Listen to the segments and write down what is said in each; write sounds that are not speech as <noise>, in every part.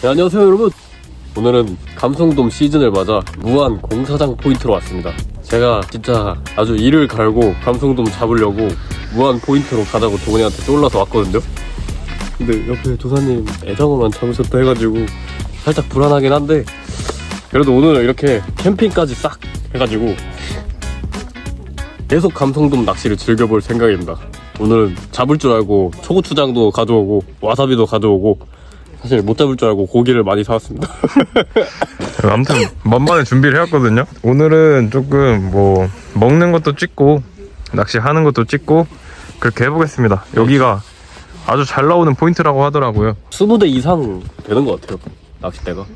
네, 안녕하세요 여러분. 오늘은 감성돔 시즌을 맞아 무한 공사장 포인트로 왔습니다. 제가 진짜 아주 이를 갈고 감성돔 잡으려고 무한 포인트로 가자고 동훈이한테 쫄라서 왔거든요. 근데 옆에 조사님 애정어만 잡으셨다 해가지고 살짝 불안하긴 한데 그래도 오늘 이렇게 캠핑까지 싹 해가지고 계속 감성돔 낚시를 즐겨볼 생각입니다. 오늘은 잡을 줄 알고 초고추장도 가져오고 와사비도 가져오고 사실 못 잡을 줄 알고 고기를 많이 사왔습니다. <laughs> 아무튼 만반의 준비를 해왔거든요. 오늘은 조금 뭐 먹는 것도 찍고 낚시하는 것도 찍고 그렇게 해보겠습니다. 여기가 아주 잘 나오는 포인트라고 하더라고요. 20대 이상 되는 것 같아요. 낚싯대가.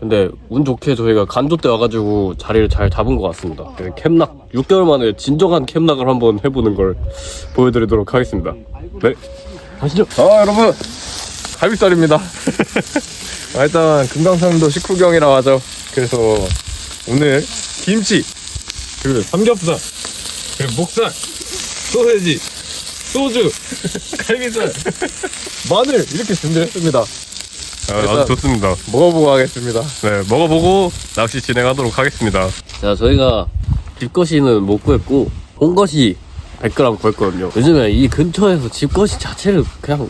근데 운 좋게 저희가 간조 때 와가지고 자리를 잘 잡은 것 같습니다. 네, 캠락 6개월 만에 진정한 캠락을 한번 해보는 걸 보여드리도록 하겠습니다. 네, 가시죠. 아 여러분 갈비살입니다. <laughs> 아, 일단 금강산도 식후경이라고 하죠. 그래서 오늘 김치 그리고 삼겹살 그리고 목살 소세지 소주 <laughs> 갈비살 마늘 이렇게 준비했습니다. 아, 일단- 아주 좋습니다. 먹어보고 하겠습니다. 네, 먹어보고 낚시 진행하도록 하겠습니다. 자, 저희가 집것이는 못 구했고 홍것이 100g 구했거든요. 요즘에 이 근처에서 집것이 자체를 그냥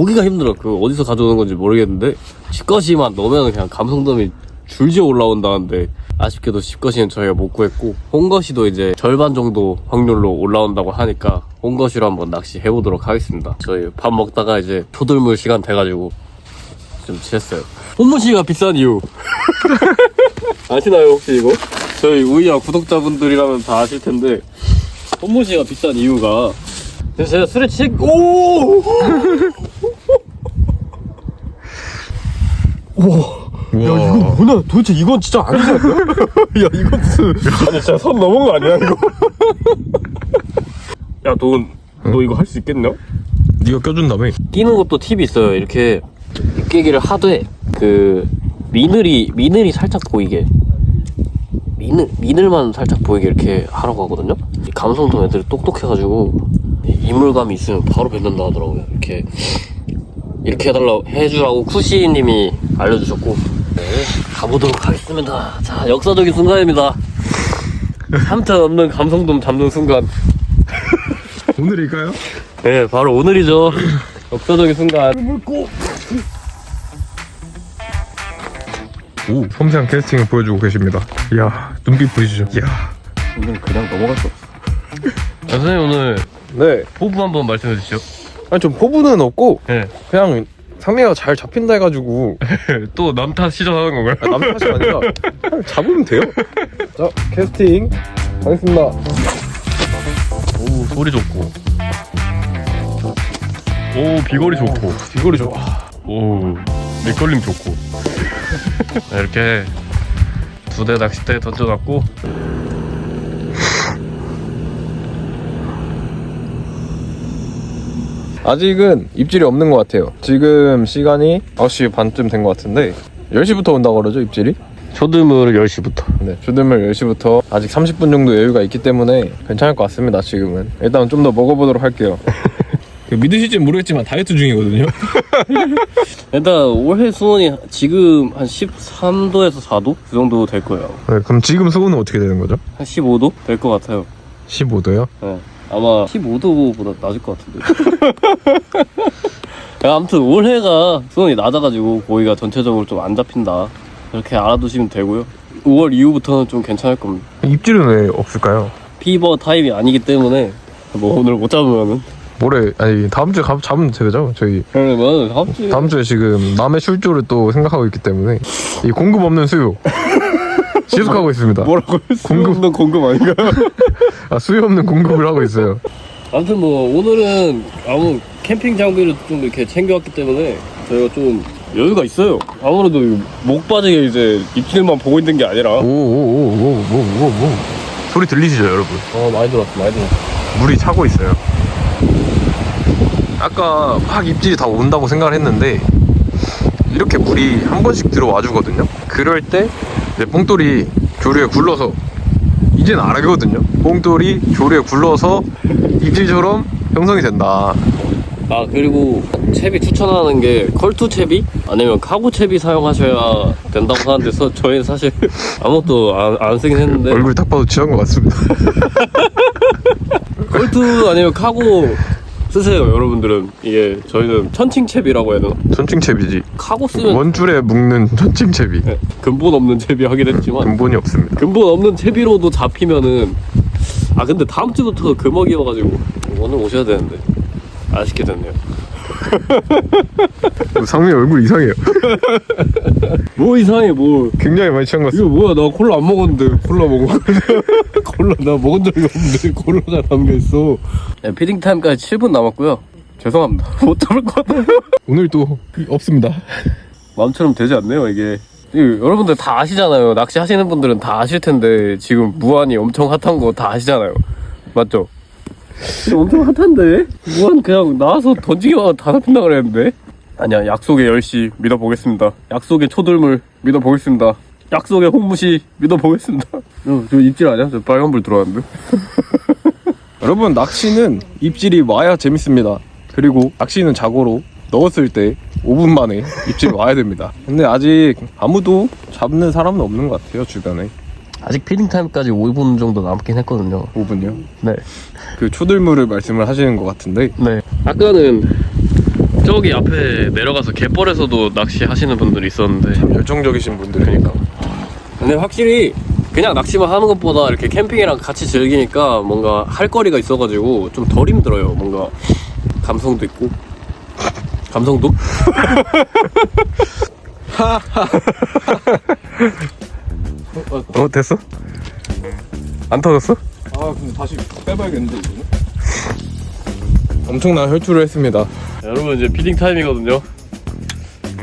보기가 힘들어. 그 어디서 가져오는 건지 모르겠는데 집것이만 넣으면 그냥 감성돔이 줄지어 올라온다는데 아쉽게도 집것이는 저희가 못 구했고 홍것이도 이제 절반 정도 확률로 올라온다고 하니까 홍것이로 한번 낚시 해 보도록 하겠습니다. 저희 밥 먹다가 이제 초들물 시간 돼가지고 좀 취했어요. 홍문씨가 비싼 이유 <laughs> 아시나요 혹시 이거? 저희 우이야 구독자분들이라면 다 아실 텐데 홍문씨가 비싼 이유가 제가 술에 취 오! 우와. 뭐냐 도대체 이건 진짜 아니지 않나? <laughs> 야 이거 무슨 아니 진짜 선 넘은 거 아니야 이거? <laughs> 야너너 이거 할 수 있겠냐? 네가 껴준다며? 끼는 것도 팁이 있어요. 이렇게 육개기를 하되 그 미늘이 미늘이 살짝 보이게 미늘 미늘만 살짝 보이게 이렇게 하라고 하거든요. 이 감성돔 애들이 똑똑해가지고 이 이물감이 있으면 바로 뱉는다 하더라고요. 이렇게 이렇게 해달라고 해주라고 쿠시님이 알려주셨고 네, 가보도록 하겠습니다. 자 역사적인 순간입니다. 3차 없는 감성돔 잡는 순간. <laughs> 오늘일까요? 네, 바로 오늘이죠. <laughs> 역사적인 순간. 오 섬세한 캐스팅을 보여주고 계십니다. 이야 눈빛 보이시죠? 이야 오늘 그냥 넘어갈 수 없어. <laughs> 선생님 오늘 네 포부 한번 말씀해 주시죠. 아니 좀 포부는 없고 네. 그냥 상미가 잘 잡힌다 해가지고 <laughs> 또 남탓 시전하는 건가요? 아, 남 탓이 아니라 그냥 잡으면 돼요. 자 캐스팅 하겠습니다. 오 소리 좋고. 오 비거리 좋고. 비거리 좋아. 오 밑걸림 좋고. <laughs> 네, 이렇게 두 대 낚싯대 던져놨고. 아직은 입질이 없는 것 같아요. 지금 시간이 9시 반쯤 된 것 같은데 10시부터 온다고 그러죠 입질이? 초드물 10시부터. 네, 주드물 10시부터 아직 30분 정도 여유가 있기 때문에 괜찮을 것 같습니다, 지금은. 일단 좀 더 먹어보도록 할게요. <laughs> 믿으실지 모르겠지만 다이어트 중이거든요. <laughs> 일단 올해 수온이 지금 한 13도에서 4도 그 정도 될 거예요. 네, 그럼 지금 수온은 어떻게 되는 거죠? 한 15도 될 것 같아요. 15도요? 네. 아마 15도보다 낮을 것 같은데. <laughs> 야, 아무튼 올해가 수온이 낮아가지고 고기가 전체적으로 좀 안 잡힌다. 이렇게 알아두시면 되고요. 5월 이후부터는 좀 괜찮을 겁니다. 입질은 왜 없을까요? 피버 타임이 아니기 때문에 뭐 오늘 못 잡으면은 모레 아니 다음 주에 가, 잡으면 되죠. 저희 그러면 다음 주에 다음 주에 지금 남의 출조를 또 생각하고 있기 때문에 이 공급 없는 수요 <laughs> 지속하고 있습니다. 뭐라고 공급. 공급 공급 아닌가요? <laughs> 아, 수요 없는 공급을 하고 있어요. 아무튼 뭐 오늘은 아무 캠핑 장비를 좀 이렇게 챙겨왔기 때문에 저희가 좀 여유가 있어요. 아무래도 목 빠지게 이제 입질만 보고 있는 게 아니라. 오오오오오오오 소리 들리시죠, 여러분? 어 많이 들었어 많이 들었어. 물이 차고 있어요. 아까 막 입질이 다 온다고 생각을 했는데 이렇게 물이 한 번씩 들어와 주거든요. 그럴 때 이제 뽕돌이 조류에 굴러서 이제는 알거든요. 뽕돌이 조류에 굴러서 입질처럼 형성이 된다. 아 그리고 채비 추천하는 게 컬투 채비 아니면 카고 채비 사용하셔야 된다고 하는데 서, 저희는 사실 <laughs> 아무것도 안, 안 쓰긴 했는데 얼굴 딱 봐도 취한 것 같습니다. <laughs> 컬투 아니면 카고 쓰세요 여러분들은 이게 저희는 천칭채비라고 해야 되나? 천칭채비지. 카고 쓰면 원줄에 묶는 천칭채비. 네, 근본 없는 채비 하긴 했지만 근본이 없습니다. 근본 없는 채비로도 잡히면은 아 근데 다음 주부터 금어기여가지고 오늘 오셔야 되는데 아쉽게 됐네요 상민 얼굴 이상해요. 뭐 이상해 뭐 굉장히 많이 취한 것 이거 같습니다. 뭐야 나 콜라 안 먹었는데 콜라 먹어 <laughs> 콜라 나 먹은 적이 없는데 콜라가 담겨있어. 네, 피딩 타임까지 7분 남았고요. 죄송합니다. <laughs> 못 잡을 것 같아요. 오늘 또 없습니다. 마음처럼 되지 않네요 이게. 이, 여러분들 다 아시잖아요. 낚시 하시는 분들은 다 아실 텐데 지금 무한이 엄청 핫한 거 다 아시잖아요. 맞죠? 엄청 핫한데? 무한 그냥 나와서 던지기만 하면 다 잡힌다 그랬는데 아니야 약속의 10시 믿어보겠습니다 약속의 초들물 믿어보겠습니다 약속의 홍무시 믿어보겠습니다 어, 저 입질 아니야? 저 빨간불 들어왔는데 <laughs> 여러분 낚시는 입질이 와야 재밌습니다. 그리고 낚시는 자고로 넣었을 때 5분 만에 입질이 와야 됩니다. 근데 아직 아무도 잡는 사람은 없는 것 같아요 주변에 아직 피딩 타임까지 5분 정도 남긴 했거든요 5분요. 네 그 초들물을 말씀을 하시는 것 같은데 네. 아까는 저기 앞에 내려가서 갯벌에서도 낚시 하시는 분들이 있었는데 열정적이신 분들이니까 근데 확실히 그냥 낚시만 하는 것보다 이렇게 캠핑이랑 같이 즐기니까 뭔가 할 거리가 있어가지고 좀 덜 힘들어요. 뭔가 감성도 있고 감성도? <laughs> <laughs> <laughs> 어 됐어? 안 터졌어? 아 근데 다시 빼봐야겠는데 이거는 엄청난 혈투를 했습니다. 여러분 이제 피딩 타임이거든요.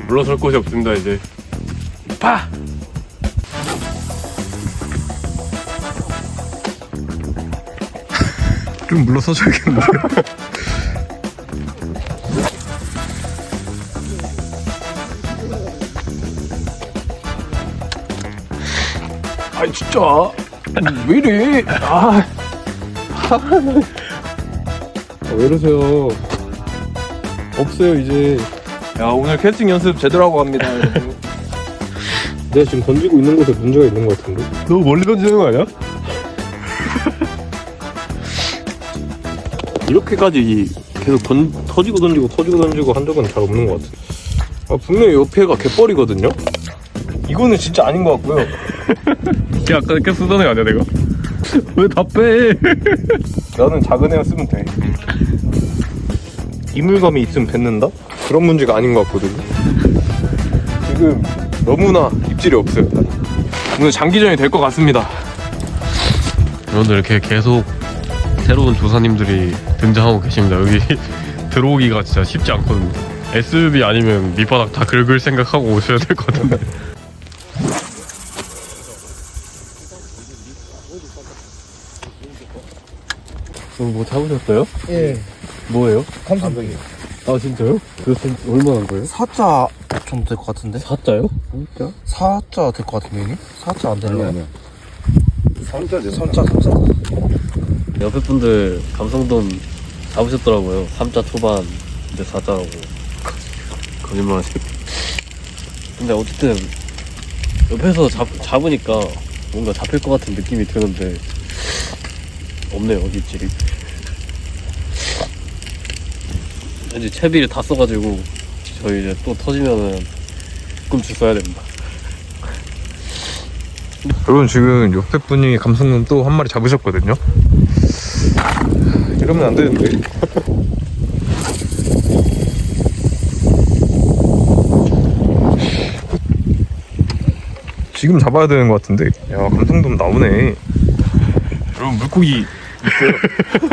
물러설 곳이 없습니다 이제. 파! 좀 물러서줘야겠는데. <laughs> 아니 진짜 왜 이래? 아, 아, 왜 이러세요? 없어요 이제. 야 오늘 캐스팅 연습 제대로 하고 갑니다. 여러분. <laughs> 내가 지금 던지고 있는 곳에 문제가 있는 것 같은데? 너무 멀리 던지는 거 아니야? 이렇게까지 계속 던, 터지고 던지고 터지고 던지고 한 적은 잘 없는 것 같아. 아, 분명히 옆에가 갯벌이거든요? 이거는 진짜 아닌 것 같고요. 걔 아까 이렇게 쓰던 애 아니야 내가? <laughs> 왜 다 빼? 나는 작은 애만 쓰면 돼. 이물감이 있으면 뱉는다? 그런 문제가 아닌 것 같거든요. 지금 너무나 입질이 없어요. 오늘 장기전이 될 것 같습니다. 여러분들 이렇게 계속 새로운 조사님들이 등장하고 계십니다. 여기 <laughs> 들어오기가 진짜 쉽지 않거든요. SUV 아니면 밑바닥 다 긁을 생각하고 오셔야 될 것 같은데. 그럼 뭐 잡으셨어요? 예, 뭐예요? 감사합니다. 아 진짜요? 그래서 얼마나 한 거예요? 사자 정도 될 것 같은데? 사자요? 진짜? 사자 될 것 같은데, 형님? 사자 안 되나? 아니야. 삼자죠. 삼자, 삼자. 옆에 분들 감성돔 잡으셨더라고요. 3자 초반 이제 4자라고 거짓말 하시고 근데 어쨌든 옆에서 잡, 잡으니까 뭔가 잡힐 것 같은 느낌이 드는데 없네요 입질이 이제 채비를 다 써가지고 저희 이제 또 터지면은 꿈치 써야 됩니다 여러분 지금 옆에 분이 감성돔 또한 마리 잡으셨거든요. 이러면 안 되는데. 지금 잡아야 되는 것 같은데. 야 감성돔 나오네. 여러분, 물고기 있어요.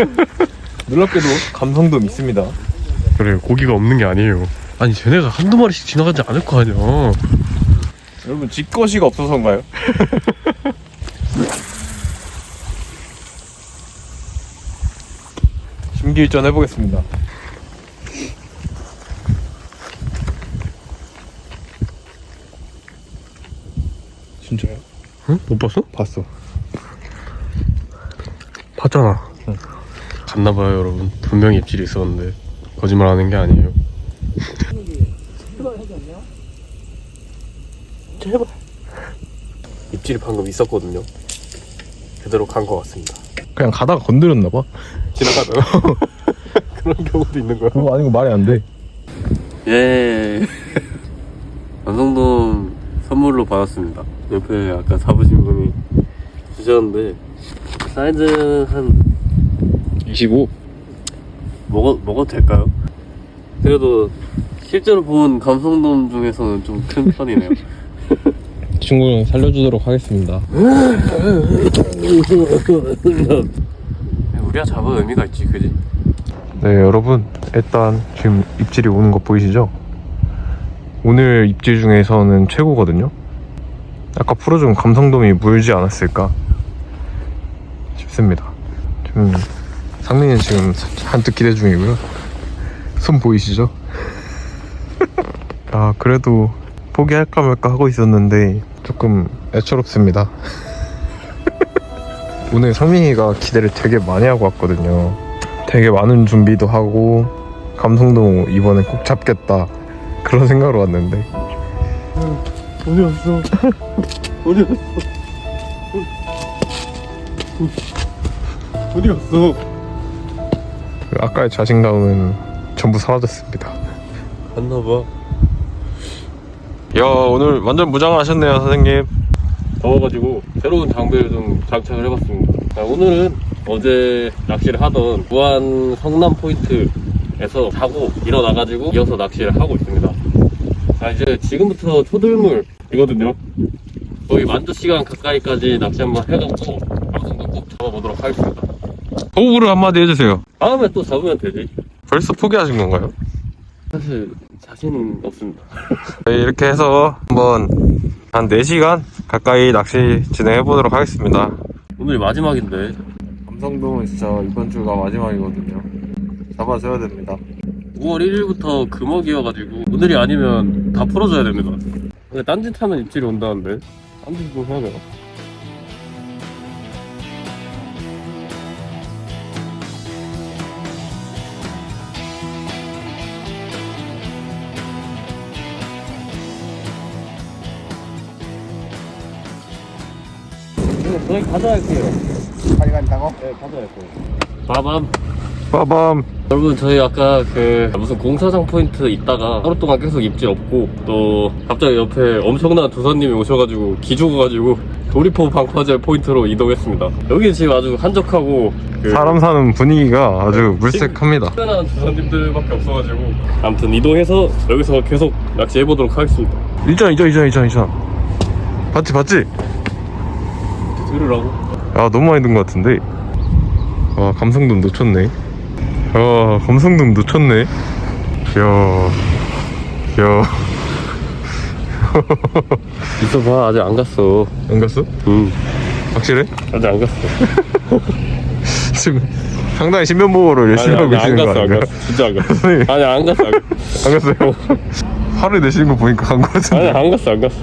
<laughs> 놀랍게도 감성돔 있습니다. 그래 고기가 없는 게 아니에요 아니 쟤네가 한두 마리씩 지나가지 않을 거 아니야 여러분, 쥐꺼시가 없어서인가요? <laughs> 심기일전 해보겠습니다. 진짜요? 응? 못 봤어? 봤어. 봤잖아. 갔나봐요, 여러분. 분명히 입질이 있었는데. 거짓말 하는 게 아니에요. 제발. 입질이 방금 있었거든요. 그대로 간 것 같습니다. 그냥 가다가 건드렸나 봐 지나가다가 <laughs> 그런 경우도 있는 거야. 그거 아니고 말이 안 돼 예. <laughs> 완성돔 선물로 받았습니다. 옆에 아까 사부신 분이 주셨는데 사이즈는 한25 먹어, 먹어도 될까요? 그래도 실제로 본 감성돔 중에서는 좀 큰 편이네요. <laughs> 친구는 살려주도록 하겠습니다 우리가 잡은 의미가 있지, 그지? 네 여러분 일단 지금 입질이 오는 거 보이시죠? 오늘 입질 중에서는 최고거든요 아까 풀어준 감성돔이 물지 않았을까 싶습니다 지금 상민이는 지금 한뜩 기대 중이고요 손 보이시죠? 아 그래도 포기할까 말까 하고 있었는데 조금 애처롭습니다 <laughs> 오늘 상민이가 기대를 되게 많이 하고 왔거든요 되게 많은 준비도 하고 감성도 이번에 꼭 잡겠다 그런 생각으로 왔는데 어디 갔어? 어디 갔어? 어디 갔어? 그 아까의 자신감은 전부 사라졌습니다 갔나봐. 야 오늘 완전 무장하셨네요 선생님 더워가지고 새로운 장비를 좀 장착을 해봤습니다. 자, 오늘은 어제 낚시를 하던 부안 성남 포인트에서 자고 일어나가지고 이어서 낚시를 하고 있습니다. 자 이제 지금부터 초들물 이거든요. 거의 만두 시간 가까이까지 낚시 한번 해갖고 방송도 꼭 잡아보도록 하겠습니다. 호구를 한마디 해주세요 다음에 또 잡으면 되지. 벌써 포기하신 건가요? 사실 자신은 없습니다. 네, 이렇게 해서 한번 한 4시간 가까이 낚시 진행해 보도록 하겠습니다 오늘이 마지막인데 감성동은 진짜 이번 주가 마지막이거든요 잡아줘야 됩니다 5월 1일부터 금어기여가지고 오늘이 아니면 다 풀어줘야 됩니다. 근데 딴짓 하면 입질이 온다는데 딴짓 좀 해야 되나? 저희 가져갈게요. 가져간다고? 네, 가져갈게요. 빠밤. 빠밤 여러분 저희 아까 그 무슨 공사장 포인트 있다가 하루 동안 계속 입질 없고 또 갑자기 옆에 엄청난 도사님이 오셔가지고 기죽어가지고 도리포 방파제 포인트로 이동했습니다 여기 지금 아주 한적하고 그 사람 사는 분위기가 아주 물색합니다 특별한 도사님들밖에 없어가지고 아무튼 이동해서 여기서 계속 낚시해보도록 하겠습니다 이전 이전 이전 이전 이전 봤지 봤지? 들으라고? 야 너무 많이 든 것 같은데? 아 감성돔 놓쳤네. 아 감성돔 놓쳤네. 야야. <laughs> 있어봐. 아직 안 갔어. 안 갔어? 응. 확실해? 아직 안 갔어. <laughs> 지금 상당히 신변보호를 열심히 하고 아니, 안 계시는 거 갔어 안? 갔어. 진짜 안 갔어. <laughs> 아니. 안 갔어 안 갔어. 안 갔어요? 화를 내시는 거 보니까 간거 아니 같은데. 안 갔어 안 갔어.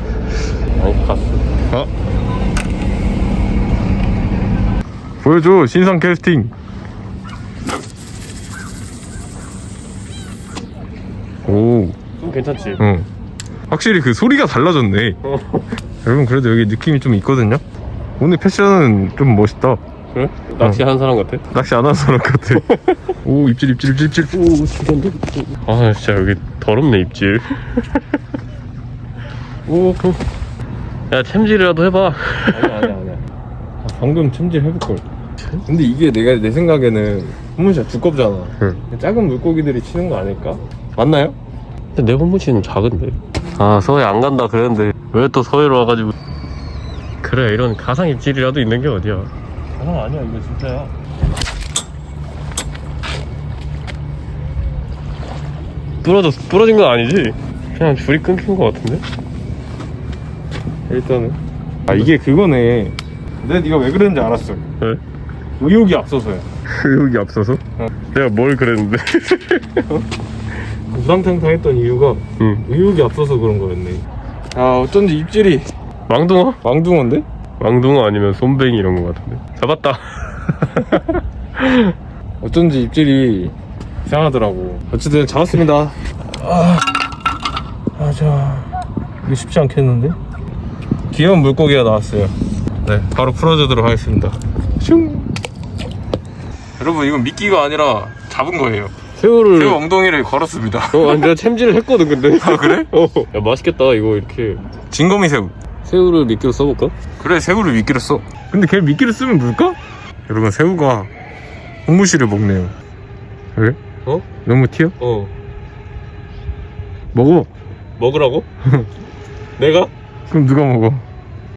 아니 갔어. 아. 보여줘 신상 캐스팅 오 좀 괜찮지 응. 확실히 그 소리가 달라졌네. <laughs> 여러분 그래도 여기 느낌이 좀 있거든요. 오늘 패션은 좀 멋있다. 그래? 낚시하는 사람 같아? 낚시 안 하는 사람 같아. <laughs> 오 입질 입질 입질 입질. 오 진짜인데? 아 진짜 여기 더럽네 입질 <laughs> 오 그... 야 챔질이라도 해봐 아니야 아니야 아니야. 아, 방금 챔질 해볼 걸. 근데 이게 내가 내 생각에는 후문샷 두껍잖아. 응. 작은 물고기들이 치는 거 아닐까? 맞나요? 근데 내 혼무치는 작은데 아 서해 안 간다 그랬는데 왜 또 서해로 와가지고 그래 이런 가상 입질이라도 있는 게 어디야 가상 아니야 이거 진짜야 부러졌 부러진 건 아니지 그냥 줄이 끊긴 것 같은데 일단은. 아 이게 그거네. 내가 네가 왜 그랬는지 알았어. 왜? 의욕이 앞서서야. 의욕이 앞서서? 내가 뭘 그랬는데 <laughs> 우상탕탕했던 이유가 응 의욕이 앞서서 그런 거였네. 아 어쩐지 입질이 망둥어? 왕둥어인데? 망둥어 아니면 솜뱅이 이런 거 같은데 잡았다 <laughs> 어쩐지 입질이 이상하더라고 어쨌든 잡았습니다 아자 이게 쉽지 않겠는데 귀여운 물고기가 나왔어요 네 바로 풀어주도록 하겠습니다 슝 여러분 이건 미끼가 아니라 잡은 거예요 새우를 새우 엉덩이를 걸었습니다 어, 아니, 내가 챔질을 했거든 근데 <laughs> 아 그래? 어. 야 맛있겠다 이거 이렇게 진거미 새우 새우를 미끼로 써볼까? 그래 새우를 미끼로 써 근데 걔 미끼를 쓰면 물까? 여러분 새우가 홍무실을 먹네요 왜? 어? 너무 튀어? 어 먹어 먹으라고? <laughs> 내가? 그럼 누가 먹어?